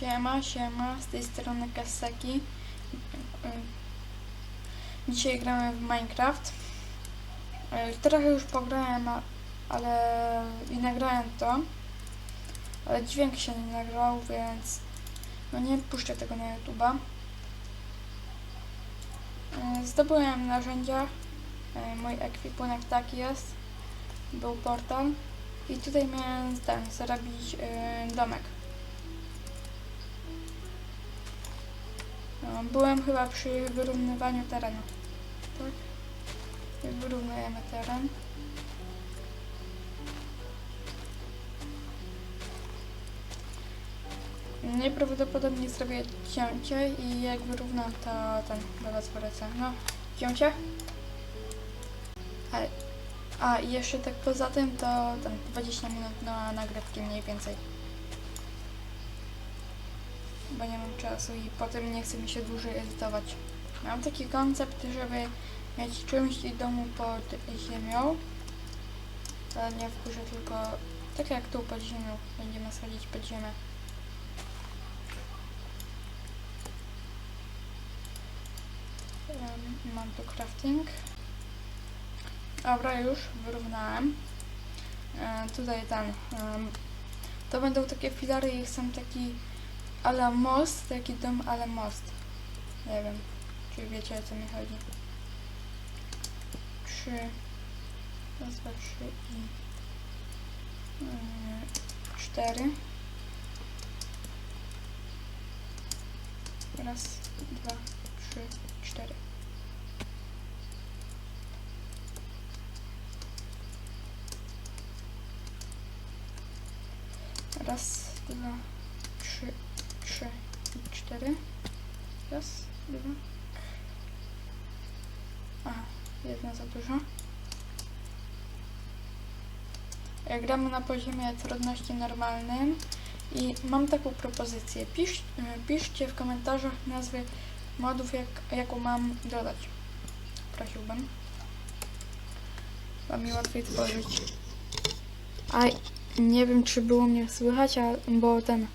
Siema, siema, z tej strony Kasaki. Dzisiaj gramy w Minecraft. E, Trochę już pograłem, ale i nagrałem to. Ale dźwięk się nie nagrał, więc no nie puszczę tego na YouTube'a. E, Zdobyłem narzędzia. E, Mój ekwipunek taki jest. Był portal. I tutaj miałem ten, zrobić domek. No, byłem chyba przy wyrównywaniu terenu. Tak? I Wyrównujemy teren. Najprawdopodobniej zrobię cięcie i jak wyrównam to ten do was wrócę. No, cięcie. A, a jeszcze tak poza tym to ten 20 minut na nagrywki mniej więcej bo nie mam czasu i potem nie chce mi się dłużej edytować. Mam taki koncept, żeby mieć czymś w domu pod ziemią, ale nie w górze, tylko tak jak tu pod ziemią. Będziemy sadzić pod ziemię. Em, Mam tu crafting. Dobra, już wyrównałem. E, tutaj ten. em, to będą takie filary i chcę taki ale most, taki dom, ale most. Nie wiem, czy wiecie o co mi chodzi. Trzy. Raz, dwa, trzy i yy, cztery. Raz, dwa, trzy, cztery. Raz, dwa, trzy, trzy i cztery. Raz, dwa. Aha, jedna za dużo. E, Gramy na poziomie trudności normalnym i mam taką propozycję. Pisz, piszcie w komentarzach nazwy modów, jak, jaką mam dodać. Prosiłbym. Bo mi łatwiej tworzyć. A nie wiem, czy było mnie słychać, a, bo ten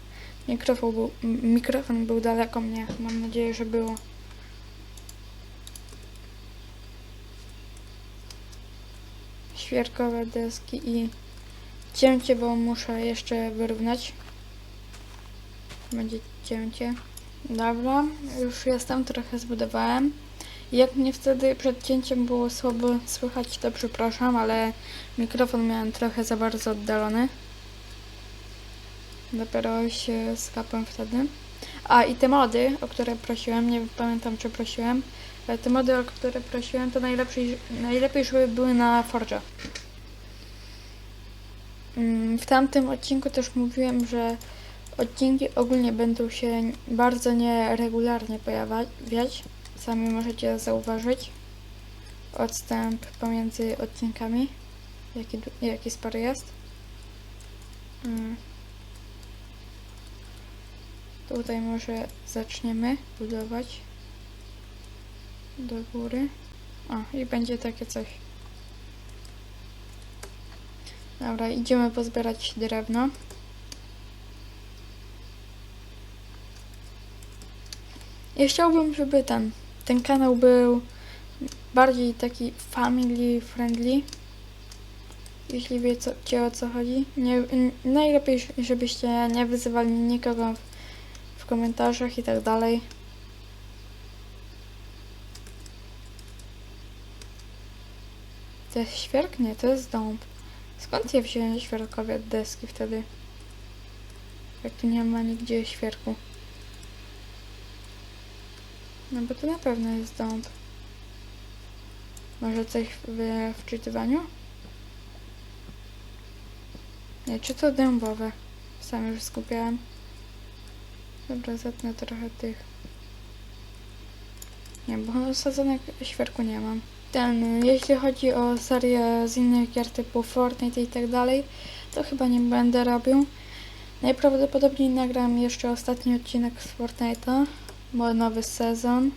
Mikrofon był, mikrofon był daleko mnie. Mam nadzieję, że było. Świerkowe deski i cięcie, bo muszę jeszcze wyrównać. Będzie cięcie. Dobra, już jestem, trochę zbudowałem. Jak mnie wtedy przed cięciem było słabo słychać, to przepraszam, ale mikrofon miałem trochę za bardzo oddalony. Dopiero się skapłem wtedy. A i te mody, o które prosiłem, nie pamiętam czy prosiłem, ale te mody, o które prosiłem, to najlepiej, najlepiej żeby były na Forge. Mm, W tamtym odcinku też mówiłem, że odcinki ogólnie będą się bardzo nieregularnie pojawiać. Sami możecie zauważyć odstęp pomiędzy odcinkami, jaki, jaki spory jest. Tutaj może zaczniemy budować do góry. O, i będzie takie coś. Dobra, idziemy pozbierać drewno. Ja chciałbym, żeby ten, ten kanał był bardziej taki family friendly. Jeśli wiecie o co chodzi. Nie, najlepiej, żebyście nie wyzywali nikogo komentarzach i tak dalej. To jest świerk? Nie, to jest dąb. Skąd ja wziąłem świerkowe deski wtedy? Jak tu nie ma nigdzie świerku. No bo to na pewno jest dąb. Może coś w wczytywaniu? Nie, czy to dębowe? Sam już skupiałem. Dobra, zetnę trochę tych. Nie, bo sadzonek świerku nie mam. Ten, jeśli chodzi o serię z innych gier typu Fortnite i tak dalej, to chyba nie będę robił. Najprawdopodobniej nagram jeszcze ostatni odcinek z Fortnite'a, bo nowy sezon.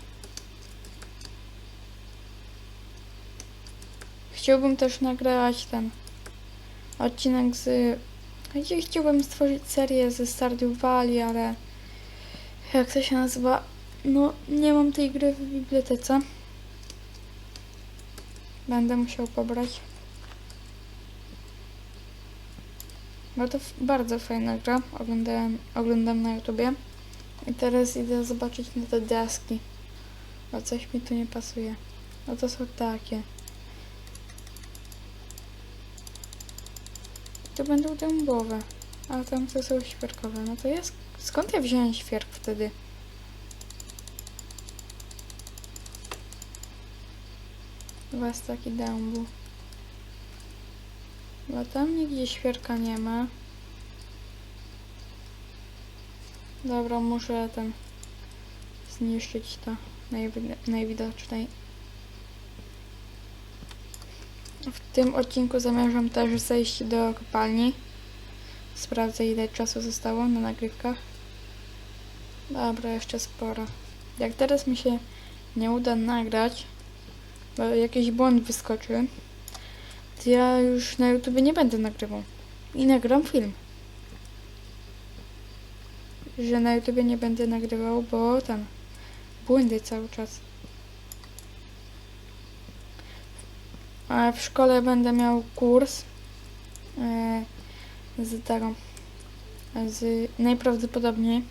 Chciałbym też nagrać ten odcinek z... Gdzie chciałbym stworzyć serię ze Stardew Valley, ale Jak to się nazywa? No, nie mam tej gry w bibliotece. Będę musiał pobrać. F- bardzo fajna gra. Oglądałem, oglądam na YouTubie. I teraz idę zobaczyć na te deski. Bo coś mi tu nie pasuje. No to są takie. To będą dębowe. A tam to są świerkowe. No to jest... Skąd ja wziąłem świerk wtedy? Jest taki dębu. Bo tam nigdzie świerka nie ma. Dobra, muszę ten zniszczyć to najwi- najwidoczniej. W tym odcinku zamierzam też zejść do kopalni. Sprawdzę ile czasu zostało na nagrywkach. Dobra, jeszcze sporo. Jak teraz mi się nie uda nagrać, bo jakiś błąd wyskoczy, to ja już na YouTube nie będę nagrywał. I nagram film. Że na YouTube nie będę nagrywał, bo tam błędy cały czas. A w szkole będę miał kurs e, z tego, z najprawdopodobniej,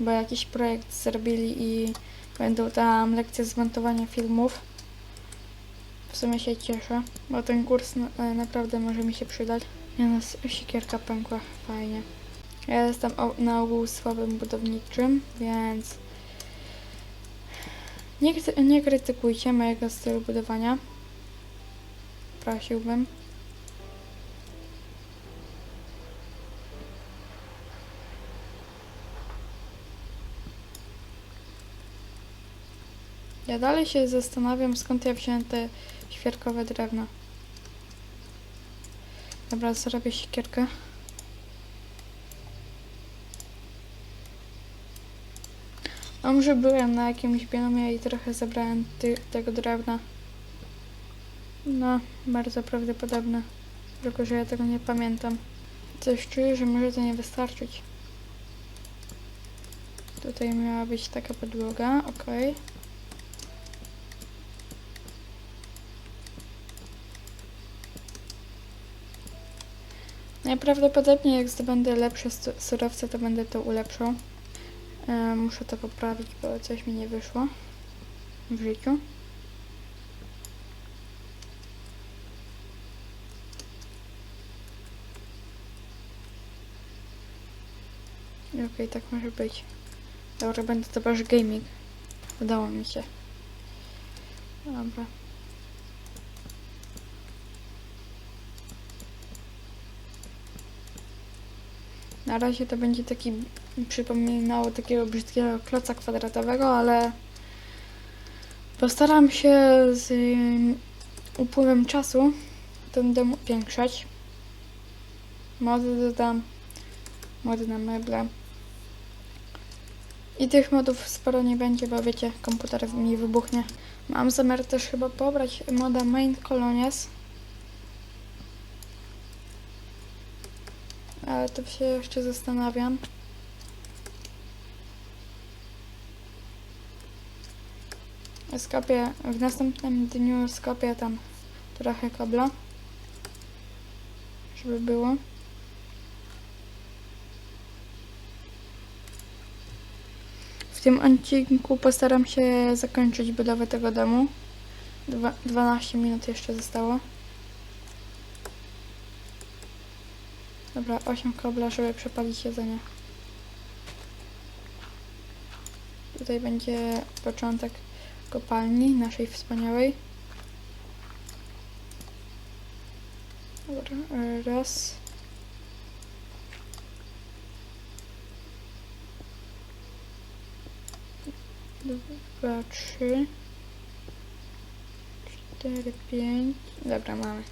bo jakiś projekt zrobili i będą tam lekcje zmontowania filmów. W sumie się cieszę, bo ten kurs na, e, naprawdę może mi się przydać. Nie no, s- siekierka pękła, fajnie. Ja jestem na ogół słabym budowniczym, więc nie, nie krytykujcie mojego stylu budowania. Prosiłbym. Ja dalej się zastanawiam, skąd ja wziąłem te świerkowe drewno. Dobra, zrobię siekierkę. A może byłem na jakimś biomie i trochę zabrałem ty, tego drewna. No, bardzo prawdopodobne. Tylko, że ja tego nie pamiętam. Coś czuję, że może to nie wystarczyć. Tutaj miała być taka podłoga, okej. Najprawdopodobniej jak zdobędę lepsze surowce, to będę to ulepszał. E, muszę to poprawić, bo coś mi nie wyszło w życiu. Okej, tak może być. Dobra, będę to wasz gaming. Udało mi się. Dobra. Na razie to będzie taki, przypominało takiego brzydkiego kloca kwadratowego, ale postaram się z upływem czasu ten dom upiększać. Mody dodam, mody na meble. I tych modów sporo nie będzie, bo wiecie, komputer mi wybuchnie. Mam zamiar też chyba pobrać moda Main Colonies. Ale to się jeszcze zastanawiam. Skopię, w następnym dniu skopię tam trochę kabla. Żeby było. W tym odcinku postaram się zakończyć budowę tego domu. Dwa, 12 minut jeszcze zostało. Dobra, 8 kobla, żeby przepalić jedzenie. Tutaj będzie początek kopalni naszej wspaniałej. Dobra, raz. Dwa, trzy. Cztery, pięć. Dobra, mamy.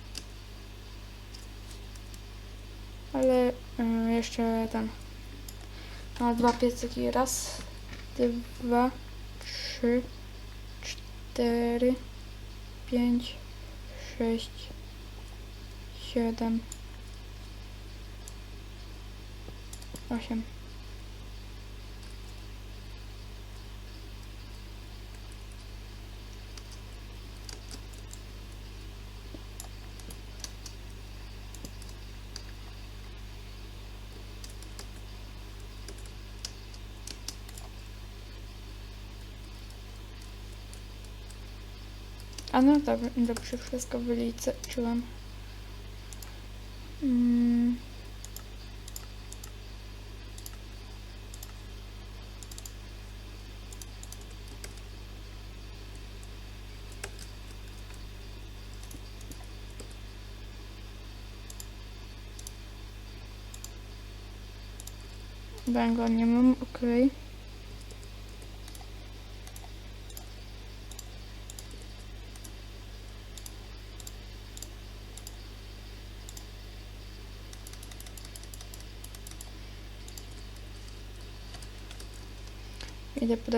Ale y, jeszcze ten. Na dwa piecyki. Raz, dwa, trzy, cztery, pięć, sześć, siedem, osiem. A no dobrze, dobrze wszystko wyliczyłem. Mm. Węgla nie mam, okej. Idę po.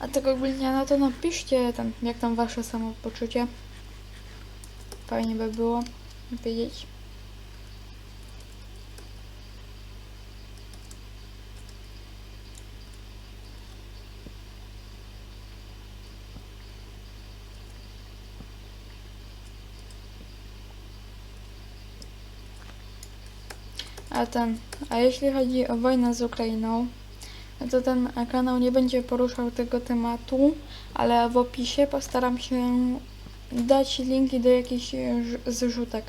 A tak ogólnie, no to napiszcie tam, jak tam wasze samopoczucie. Fajnie by było wiedzieć. A ten, a jeśli chodzi o wojnę z Ukrainą, no to ten kanał nie będzie poruszał tego tematu, ale w opisie postaram się dać linki do jakichś zrzutek.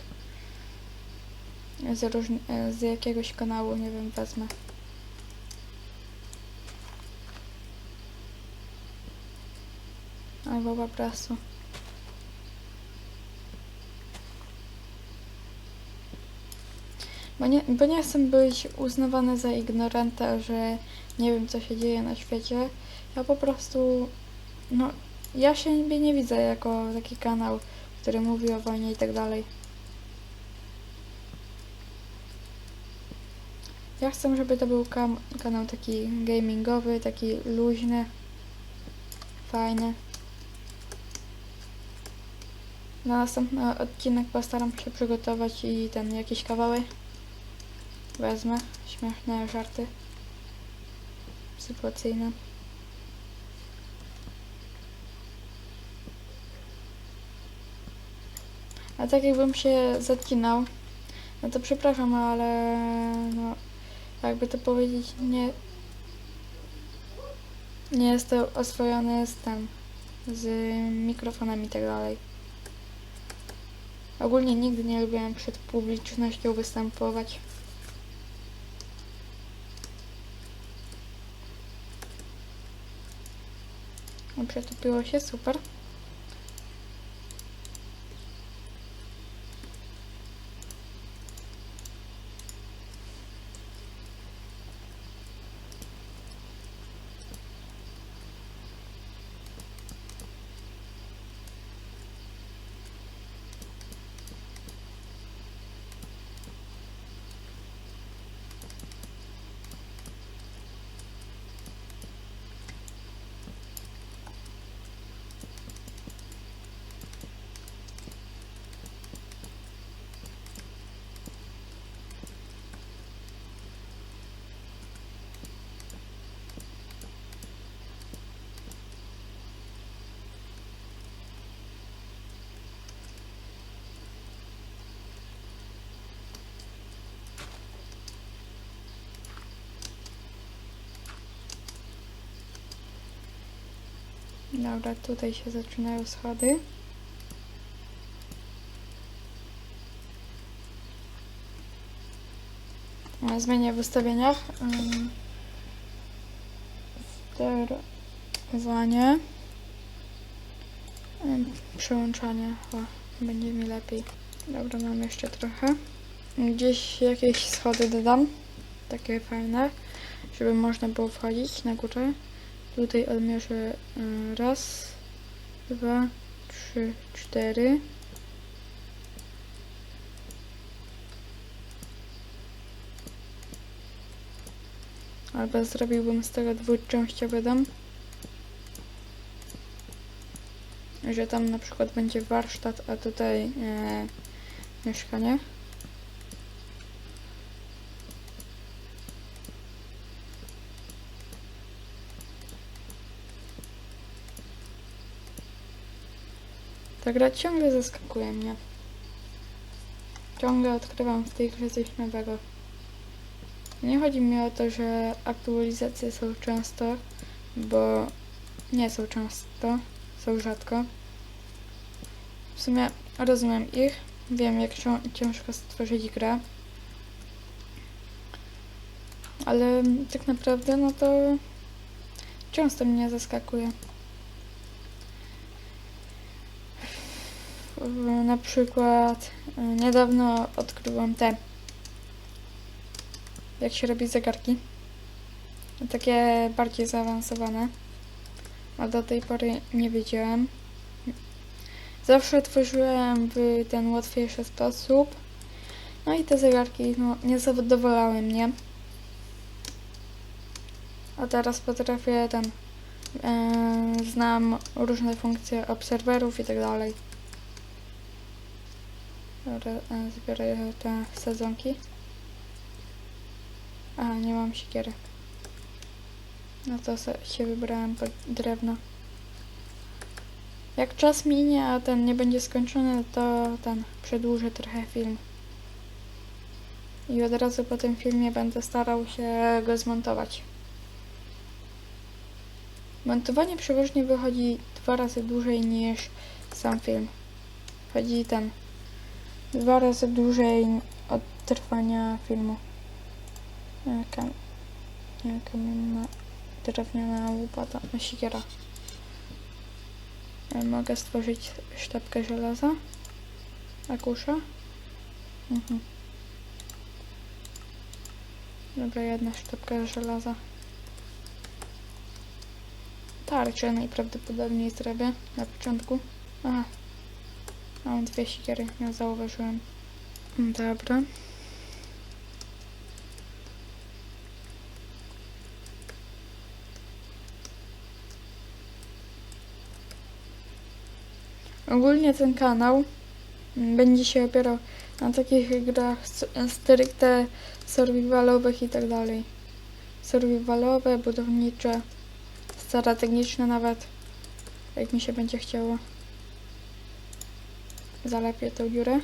Z, z jakiegoś kanału, nie wiem, wezmę. Albo po prostu. Bo nie, bo nie chcę być uznawany za ignoranta, że nie wiem co się dzieje na świecie. Ja po prostu, no, ja siebie nie widzę jako taki kanał, który mówi o wojnie i tak dalej. Ja chcę, żeby to był kanał taki gamingowy, taki luźny, fajny. Na następny odcinek postaram się przygotować i ten jakieś kawały wezmę. Śmieszne żarty sytuacyjne. A tak jakbym się zacinał, no to przepraszam, ale no, jakby to powiedzieć, nie, nie jestem oswojony z tym, z mikrofonem i tak dalej. Ogólnie nigdy nie lubiłem przed publicznością występować. No, Przetopiło się, super. Dobra, tutaj się zaczynają schody. Zmienię w ustawieniach. Sterowanie. Przełączanie. O, będzie mi lepiej. Dobra, mam jeszcze trochę. Gdzieś jakieś schody dodam. Takie fajne, żeby można było wchodzić na górę. Tutaj odmierzę y, raz, dwa, trzy, cztery. Albo zrobiłbym z tego dwuczęściowy dom. Że tam na przykład będzie warsztat, a tutaj e, mieszkanie. Ta gra ciągle zaskakuje mnie. Ciągle odkrywam w tej grze coś nowego. Nie chodzi mi o to, że aktualizacje są często, bo nie są często, są rzadko. W sumie rozumiem ich, wiem jak ciężko stworzyć grę. Ale tak naprawdę no to często mnie zaskakuje. W- Na przykład y, niedawno odkryłam te jak się robi zegarki. Takie bardziej zaawansowane. A do tej pory nie wiedziałem. Zawsze tworzyłem w ten łatwiejszy sposób. No i te zegarki no, nie zadowalały mnie. A teraz potrafię ten. Yy, znam różne funkcje obserwerów i tak dalej. E, zbiorę te sezonki. A, nie mam siekiery. No to się wybrałem pod drewno. Jak czas minie, a ten nie będzie skończony, to ten przedłużę trochę film. I od razu po tym filmie będę starał się go zmontować. Montowanie przeważnie wychodzi dwa razy dłużej niż sam film. Chodzi ten dwa razy dłużej od trwania filmu. Jaka, jaka miała drewniana łopata, siekiera. Mogę stworzyć sztabkę żelaza? Akusza? Mhm. Dobra, jedna sztabka żelaza. Tarczę najprawdopodobniej zrobię na początku. Aha. Mam dwie siekiery, nie zauważyłem. Dobra. Ogólnie ten kanał będzie się opierał na takich grach stricte survivalowych i tak dalej. Survivalowe, budownicze, strategiczne nawet, jak mi się będzie chciało. Zalepię tą dziurę.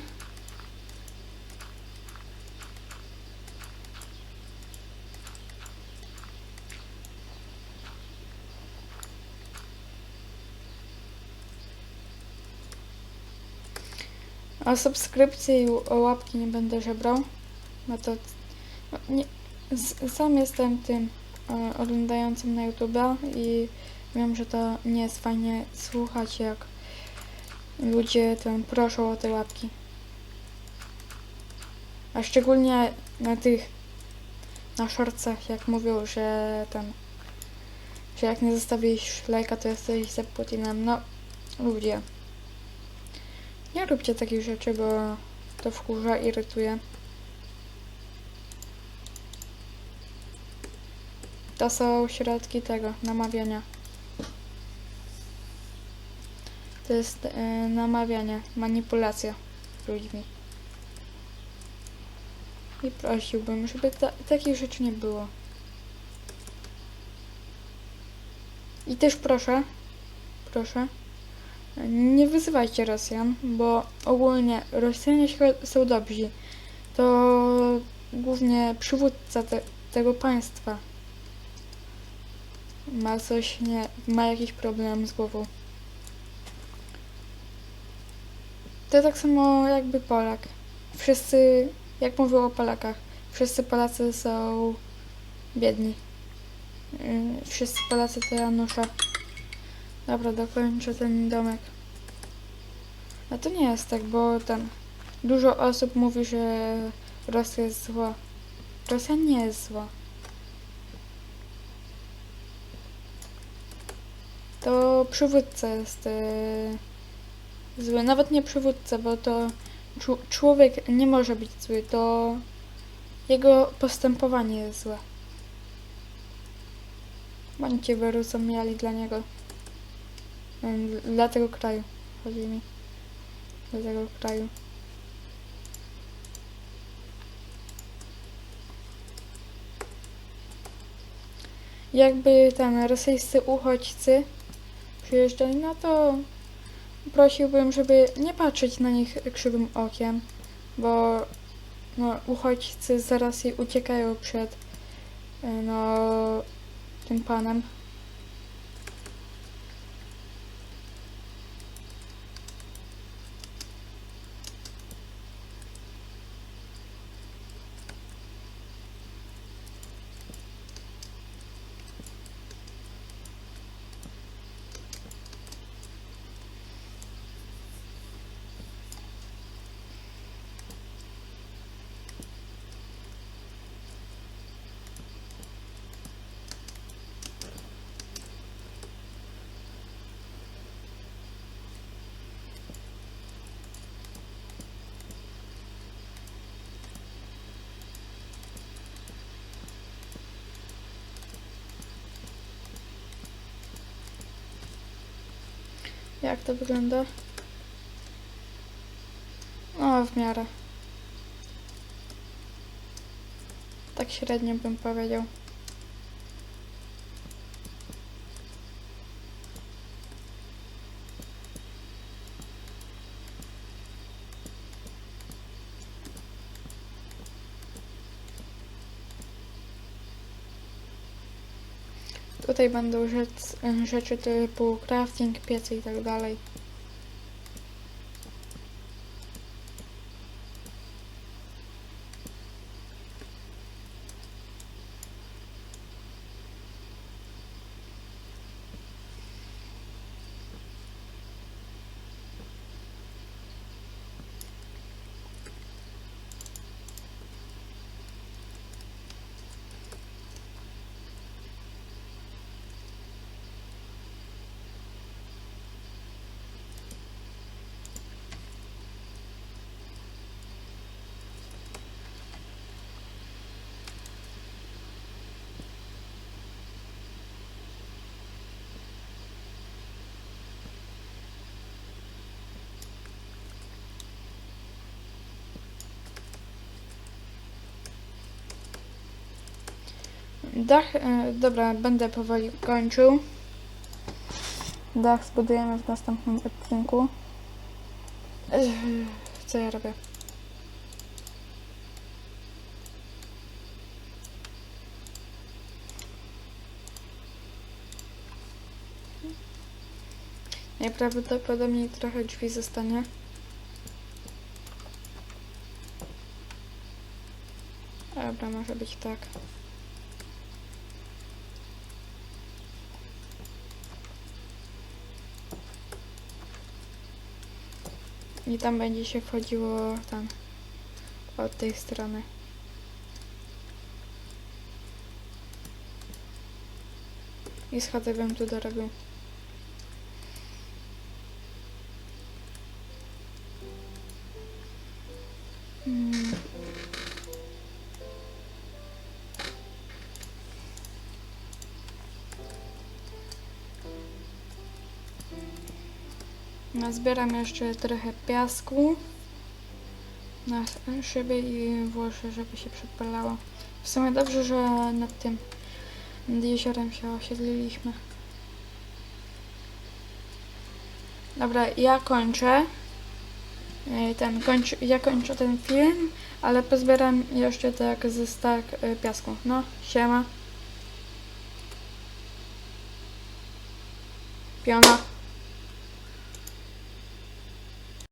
O subskrypcje i o łapki nie będę żebrał. No to nie, s- sam jestem tym e, oglądającym na YouTube'a i wiem, że to nie jest fajnie słuchać, jak ludzie ten proszą o te łapki. A szczególnie na tych na shortcach, jak mówią, że ten że jak nie zostawisz lajka, to jesteś za Putinem. No, ludzie. Nie róbcie takich rzeczy, bo to wkurza, irytuje. To są środki tego, namawiania. To jest e, namawianie, manipulacja ludźmi. I prosiłbym, żeby ta, takich rzeczy nie było. I też proszę, proszę, nie wyzywajcie Rosjan, bo ogólnie Rosjanie są dobrzy. To głównie przywódca te, tego państwa ma coś, nie, ma jakiś problem z głową. To tak samo jakby Polak. Wszyscy, jak mówią o Polakach, wszyscy Polacy są biedni. Yy, Wszyscy Polacy to Janusze. Dobra, dokończę ten domek. A to nie jest tak, bo ten... Dużo osób mówi, że Rosja jest zła. Rosja nie jest zła. To przywódca jest yy, zły. Nawet nie przywódca, bo to człowiek nie może być zły. To jego postępowanie jest złe. Bądźcie wyrozumiali dla niego. Ym, Dla tego kraju. Chodzi mi. Dla tego kraju. Jakby ten rosyjscy uchodźcy przyjeżdżali, no to prosiłbym, żeby nie patrzeć na nich krzywym okiem, bo no, uchodźcy zaraz jej uciekają przed y, no, tym panem. Jak to wygląda? No, w miarę. Tak średnio bym powiedział. Tutaj będą rzec, rzeczy typu crafting, piece i tak dalej. Dach, e, dobra, będę powoli kończył. Dach zbudujemy w następnym odcinku. Co ja robię? Najprawdopodobniej trochę drzwi zostanie. Dobra, może być tak. I tam będzie się wchodziło tam od tej strony. I schody bym tu dorobił. Mm. Nazbieram jeszcze trochę piasku na szyby i włożę, żeby się przepalało. W sumie dobrze, że nad tym, nad jeziorem się osiedliliśmy. Dobra, ja kończę. E, Ten, kończ, ja kończę ten film, ale pozbieram jeszcze tak ze stak e, piasku. No, siema. Piona.